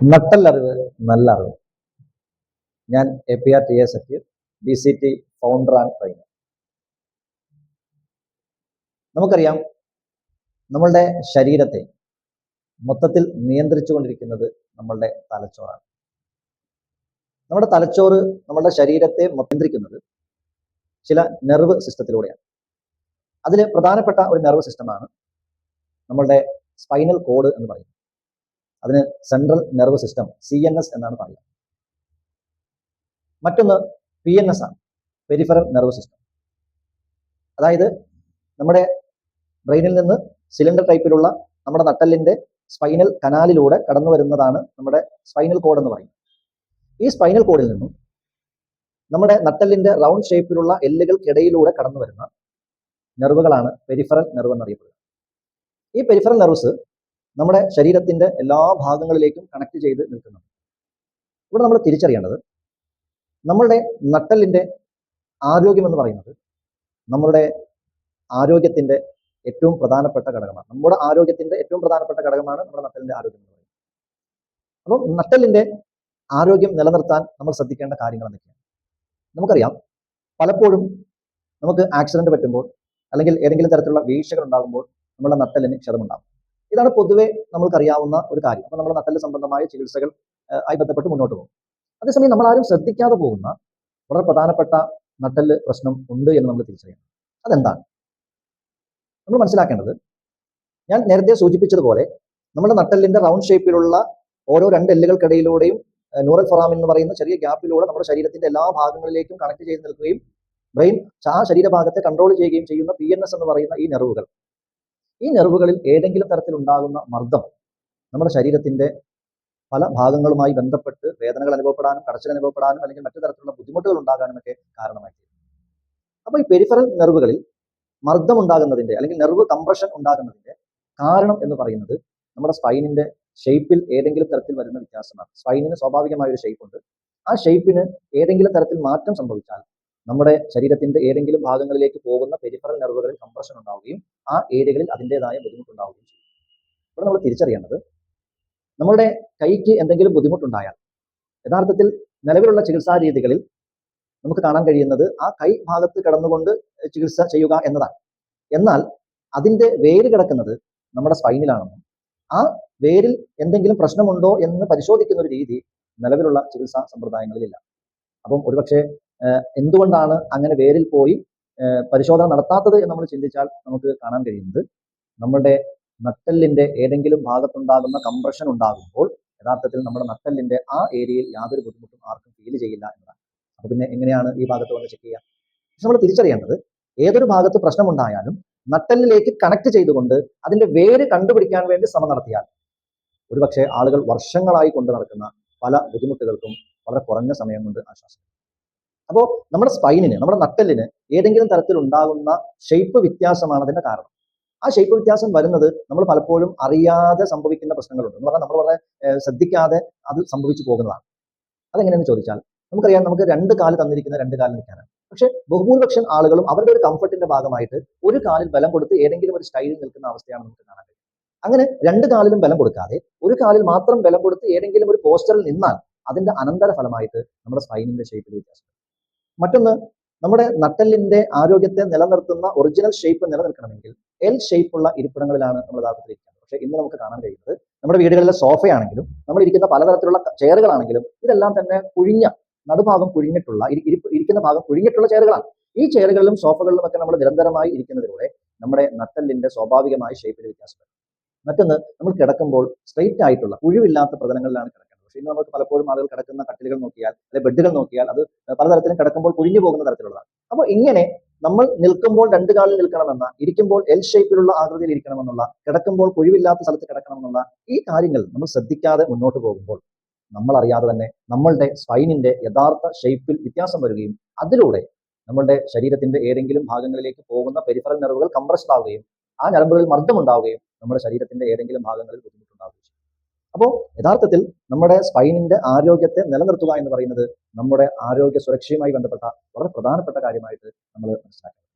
നട്ടല്ലറിവ് നല്ല അറിവ് ഞാൻ A P R T A Zakir B C T founder and trainer നമുക്കറിയാം നമ്മളുടെ ശരീരത്തെ മൊത്തത്തിൽ നിയന്ത്രിച്ചു കൊണ്ടിരിക്കുന്നത് നമ്മളുടെ തലച്ചോറാണ്. നമ്മുടെ തലച്ചോറ് നമ്മളുടെ ശരീരത്തെ നിയന്ത്രിക്കുന്നത് ചില നെർവ് സിസ്റ്റത്തിലൂടെയാണ് അതിൽ പ്രധാനപ്പെട്ട ഒരു നെർവ് സിസ്റ്റമാണ് നമ്മളുടെ സ്പൈനൽ കോഡ് എന്ന് പറയുന്നത്. അതിന് central nerve system C N S എന്നാണ് പറയുക. മറ്റൊന്ന് പി എൻ എസ് ആണ് പെരിഫറൽ നെർവ് സിസ്റ്റം അതായത് നമ്മുടെ ബ്രെയിനിൽ നിന്ന് സിലിണ്ടർ ടൈപ്പിലുള്ള നമ്മുടെ നട്ടലിന്റെ സ്പൈനൽ കനാലിലൂടെ കടന്നു വരുന്നതാണ് നമ്മുടെ സ്പൈനൽ കോഡ് എന്ന് പറയുന്നത്. ഈ സ്പൈനൽ കോഡിൽ നിന്നും നമ്മുടെ നട്ടലിന്റെ റൗണ്ട് ഷേപ്പിലുള്ള എല്ലുകൾക്കിടയിലൂടെ കടന്നു വരുന്ന നെർവുകളാണ് പെരിഫറൽ നെർവ് എന്നറിയപ്പെടുന്നത് ഈ പെരിഫറൽ നെർവ്സ് നമ്മുടെ ശരീരത്തിന്റെ എല്ലാ ഭാഗങ്ങളിലേക്കും കണക്ട് ചെയ്ത് നിൽക്കുന്നുണ്ട്. ഇവിടെ നമ്മൾ തിരിച്ചറിയേണ്ടത് നമ്മളുടെ ആരോഗ്യം എന്ന് പറയുന്നത് നമ്മളുടെ ആരോഗ്യത്തിന്റെ ഏറ്റവും പ്രധാനപ്പെട്ട ഘടകമാണ്. നമ്മുടെ ആരോഗ്യത്തിന്റെ ഏറ്റവും പ്രധാനപ്പെട്ട ഘടകമാണ് നമ്മുടെ നട്ടലിന്റെ ആരോഗ്യം എന്ന് പറയുന്നത്. അപ്പം നട്ടലിന്റെ ആരോഗ്യം നിലനിർത്താൻ നമ്മൾ ശ്രദ്ധിക്കേണ്ട കാര്യങ്ങൾ എന്തൊക്കെയാണ്? നമുക്കറിയാം പലപ്പോഴും നമുക്ക് ആക്സിഡന്റ് പറ്റുമ്പോൾ അല്ലെങ്കിൽ ഏതെങ്കിലും തരത്തിലുള്ള വീഴ്ചകൾ ഉണ്ടാകുമ്പോൾ നമ്മുടെ നട്ടലിന് ക്ഷതമുണ്ടാകും. ഇതാണ് പൊതുവെ നമ്മൾക്കറിയാവുന്ന ഒരു കാര്യം. അപ്പൊ നമ്മുടെ നട്ടൽ സംബന്ധമായ ചികിത്സകൾ ആയി ബന്ധപ്പെട്ട് മുന്നോട്ട് പോകും. അതേസമയം നമ്മൾ ആരും ശ്രദ്ധിക്കാതെ പോകുന്ന വളരെ പ്രധാനപ്പെട്ട നട്ടൽ പ്രശ്നം ഉണ്ട് എന്ന് നമ്മൾ തിരിച്ചറിയണം. അതെന്താണ്? നമ്മൾ മനസ്സിലാക്കേണ്ടത് ഞാൻ നേരത്തെ സൂചിപ്പിച്ചതുപോലെ നമ്മുടെ നട്ടലിന്റെ റൗണ്ട് ഷേപ്പിലുള്ള ഓരോ രണ്ട് എല്ലുകൾക്കിടയിലൂടെയും ന്യൂറൽ ഫൊറാമിൻ എന്ന് പറയുന്ന ചെറിയ ഗ്യാപ്പിലൂടെ നമ്മുടെ ശരീരത്തിന്റെ എല്ലാ ഭാഗങ്ങളിലേക്കും കണക്ട് ചെയ്ത് നിൽക്കുകയും ബ്രെയിൻ ആ ശരീരഭാഗത്തെ കൺട്രോൾ ചെയ്യുകയും ചെയ്യുന്ന പി എന്ന് പറയുന്ന ഈ നെർവുകൾ. ഈ നെർവുകളിൽ ഏതെങ്കിലും തരത്തിലുണ്ടാകുന്ന മർദ്ദം നമ്മുടെ ശരീരത്തിന്റെ പല ഭാഗങ്ങളുമായി ബന്ധപ്പെട്ട് വേദനകൾ അനുഭവപ്പെടാനും കടച്ചിൽ അനുഭവപ്പെടാനും അല്ലെങ്കിൽ മറ്റു തരത്തിലുള്ള ബുദ്ധിമുട്ടുകൾ ഉണ്ടാകാനും ഒക്കെ കാരണമായി അപ്പൊ അപ്പോൾ ഈ പെരിഫറൽ നെർവുകളിൽ മർദ്ദം ഉണ്ടാകുന്നതിന്റെ അല്ലെങ്കിൽ നെർവ് കംപ്രഷൻ ഉണ്ടാകുന്നതിന്റെ കാരണം എന്ന് പറയുന്നത് നമ്മുടെ സ്പൈനിന്റെ ഷേപ്പിൽ ഏതെങ്കിലും തരത്തിൽ വരുന്ന വ്യത്യാസമാണ്. സ്പൈനിന് സ്വാഭാവികമായ ഒരു ഷേപ്പ് ഉണ്ട്. ആ ഷേപ്പിന് ഏതെങ്കിലും തരത്തിൽ മാറ്റം സംഭവിച്ചാൽ നമ്മുടെ ശരീരത്തിന്റെ ഏതെങ്കിലും ഭാഗങ്ങളിലേക്ക് പോകുന്ന പെരിഫറൽ നെർവുകളിൽ കംപ്രഷൻ ഉണ്ടാവുകയും ആ ഏരിയകളിൽ അതിന്റെതായ ബുദ്ധിമുട്ടുണ്ടാവുകയും ചെയ്യും. ഇവിടെ നമ്മൾ തിരിച്ചറിയേണ്ടത് നമ്മുടെ കൈക്ക് എന്തെങ്കിലും ബുദ്ധിമുട്ടുണ്ടായാൽ യഥാർത്ഥത്തിൽ നിലവിലുള്ള ചികിത്സാ രീതികളിൽ നമുക്ക് കാണാൻ കഴിയുന്നത് ആ കൈ ഭാഗത്ത് കിടന്നുകൊണ്ട് ചികിത്സ ചെയ്യുക എന്നതാണ്. എന്നാൽ അതിന്റെ വേര് കിടക്കുന്നത് നമ്മുടെ സ്പൈനിലാണെന്നും ആ വേരിൽ എന്തെങ്കിലും പ്രശ്നമുണ്ടോ എന്ന് പരിശോധിക്കുന്ന ഒരു രീതി നിലവിലുള്ള ചികിത്സാ സമ്പ്രദായങ്ങളിലില്ല. അപ്പം ഒരുപക്ഷെ എന്തുകൊണ്ടാണ് അങ്ങനെ വേരിൽ പോയി പരിശോധന നടത്താത്തത് എന്ന് നമ്മൾ ചിന്തിച്ചാൽ നമുക്ക് കാണാൻ കഴിയുന്നത് നമ്മുടെ നട്ടെല്ലിന്റെ ഏതെങ്കിലും ഭാഗത്തുണ്ടാകുന്ന കംപ്രഷൻ ഉണ്ടാകുമ്പോൾ യഥാർത്ഥത്തിൽ നമ്മുടെ നട്ടെല്ലിന്റെ ആ ഏരിയയിൽ യാതൊരു ബുദ്ധിമുട്ടും ആർക്കും ഫീൽ ചെയ്യില്ല എന്നതാണ്. അപ്പൊ പിന്നെ എങ്ങനെയാണ് ഈ ഭാഗത്ത് വന്ന് ചെക്ക് ചെയ്യുക പക്ഷെ നമ്മൾ തിരിച്ചറിയേണ്ടത് ഏതൊരു ഭാഗത്ത് പ്രശ്നമുണ്ടായാലും നട്ടെല്ലിലേക്ക് കണക്ട് ചെയ്തുകൊണ്ട് അതിന്റെ വേര് കണ്ടുപിടിക്കാൻ വേണ്ടി ശ്രമം നടത്തിയാൽ ഒരുപക്ഷെ ആളുകൾ വർഷങ്ങളായി കൊണ്ട് നടക്കുന്ന പല ബുദ്ധിമുട്ടുകൾക്കും വളരെ കുറഞ്ഞ സമയം കൊണ്ട് ആശ്വാസം അപ്പോൾ നമ്മുടെ സ്പൈനിന് നമ്മുടെ നട്ടലിന് ഏതെങ്കിലും തരത്തിൽ ഉണ്ടാകുന്ന ഷേപ്പ് വ്യത്യാസമാണ് അതിന്റെ കാരണം. ആ ഷേപ്പ് വ്യത്യാസം വരുന്നത് നമ്മൾ പലപ്പോഴും അറിയാതെ സംഭവിക്കുന്ന പ്രശ്നങ്ങളുണ്ട്. എന്ന് പറഞ്ഞാൽ നമ്മൾ വളരെ ശ്രദ്ധിക്കാതെ അത് സംഭവിച്ചു പോകുന്നതാണ്. അതെങ്ങനെയെന്ന് ചോദിച്ചാൽ നമുക്കറിയാം നമുക്ക് രണ്ട് കാൽ തന്നിരിക്കുന്ന രണ്ട് കാലിൽ നിൽക്കാനാണ്. പക്ഷെ ബഹുഭൂരിപക്ഷം ആളുകളും അവരുടെ ഒരു കംഫർട്ടിന്റെ ഭാഗമായിട്ട് ഒരു കാലിൽ ബലം കൊടുത്ത് ഏതെങ്കിലും ഒരു സ്റ്റൈലിൽ നിൽക്കുന്ന അവസ്ഥയാണ് നമുക്ക് കാണാൻ കഴിയും അങ്ങനെ രണ്ട് കാലിലും ബലം കൊടുക്കാതെ ഒരു കാലിൽ മാത്രം ബലം കൊടുത്ത് ഏതെങ്കിലും ഒരു പോസ്റ്ററിൽ നിന്നാൽ അതിന്റെ അനന്തര ഫലമായിട്ട് നമ്മുടെ സ്പൈനിന്റെ ഷേപ്പിൽ വ്യത്യാസം മറ്റൊന്ന് നമ്മുടെ നട്ടലിന്റെ ആരോഗ്യത്തെ നിലനിർത്തുന്ന ഒറിജിനൽ ഷേപ്പ് നിലനിൽക്കണമെങ്കിൽ എൽ ഷേപ്പുള്ള ഇരിപ്പിടങ്ങളിലാണ് നമ്മൾ യഥാർത്ഥത്തിൽ ഇരിക്കുന്നത് പക്ഷേ ഇന്ന് നമുക്ക് കാണാൻ കഴിയുന്നത് നമ്മുടെ വീടുകളിലെ സോഫയാണെങ്കിലും നമ്മൾ ഇരിക്കുന്ന പലതരത്തിലുള്ള ചെയറുകളാണെങ്കിലും ഇതെല്ലാം തന്നെ കുഴിഞ്ഞ നടുഭാഗം കുഴിഞ്ഞിട്ടുള്ള ഇരിക്കുന്ന ഭാഗം കുഴിഞ്ഞിട്ടുള്ള ചെയറുകളാണ്. ഈ ചെയറുകളിലും സോഫകളിലും ഒക്കെ നമ്മൾ നിരന്തരമായി ഇരിക്കുന്നതിലൂടെ നമ്മുടെ നട്ടലിന്റെ സ്വാഭാവികമായ ഷേപ്പിൽ വ്യത്യാസം വരും മറ്റൊന്ന് നമ്മൾ കിടക്കുമ്പോൾ സ്ട്രെയിറ്റ് ആയിട്ടുള്ള കുഴിവില്ലാത്ത പ്രതലങ്ങളിലാണ് കിടക്കുന്നത്. പക്ഷേ ഇന്ന് നമുക്ക് പലപ്പോഴും ആളുകൾ കിടക്കുന്ന കട്ടിലുകൾ നോക്കിയാൽ അല്ലെ ബെഡുകൾ നോക്കിയാൽ അത് പലതരത്തിലും കിടക്കുമ്പോൾ കുഴിഞ്ഞു പോകുന്ന തരത്തിലുള്ളതാണ്. അപ്പോൾ ഇങ്ങനെ നമ്മൾ നിൽക്കുമ്പോൾ രണ്ട് കാലിൽ നിൽക്കണമെന്ന ഇരിക്കുമ്പോൾ എൽ ഷേപ്പിലുള്ള ആകൃതിയിൽ ഇരിക്കണമെന്നുള്ള കിടക്കുമ്പോൾ കുഴിവില്ലാത്ത സ്ഥലത്ത് കിടക്കണമെന്നുള്ള ഈ കാര്യങ്ങൾ നമ്മൾ ശ്രദ്ധിക്കാതെ മുന്നോട്ട് പോകുമ്പോൾ നമ്മൾ അറിയാതെ തന്നെ നമ്മളുടെ സ്പൈനിന്റെ യഥാർത്ഥ ഷേപ്പിൽ വ്യത്യാസം വരികയും അതിലൂടെ നമ്മളുടെ ശരീരത്തിന്റെ ഏതെങ്കിലും ഭാഗങ്ങളിലേക്ക് പോകുന്ന പെരിഫറൽ നെർവുകൾ കംപ്രസ്ഡ് ആവുകയും ആ ഞരമ്പുകളിൽ മർദ്ദമുണ്ടാവുകയും നമ്മുടെ ശരീരത്തിന്റെ ഏതെങ്കിലും ഭാഗങ്ങളിൽ ബുദ്ധിമുട്ടുണ്ടാവുകയും അപ്പോൾ യഥാർത്ഥത്തിൽ നമ്മുടെ സ്പൈനിന്റെ ആരോഗ്യത്തെ നിലനിർത്തുക എന്ന് പറയുന്നത് നമ്മുടെ ആരോഗ്യ സുരക്ഷയുമായി ബന്ധപ്പെട്ട വളരെ പ്രധാനപ്പെട്ട കാര്യമായിട്ട് നമ്മൾ മനസ്സിലാക്കണം.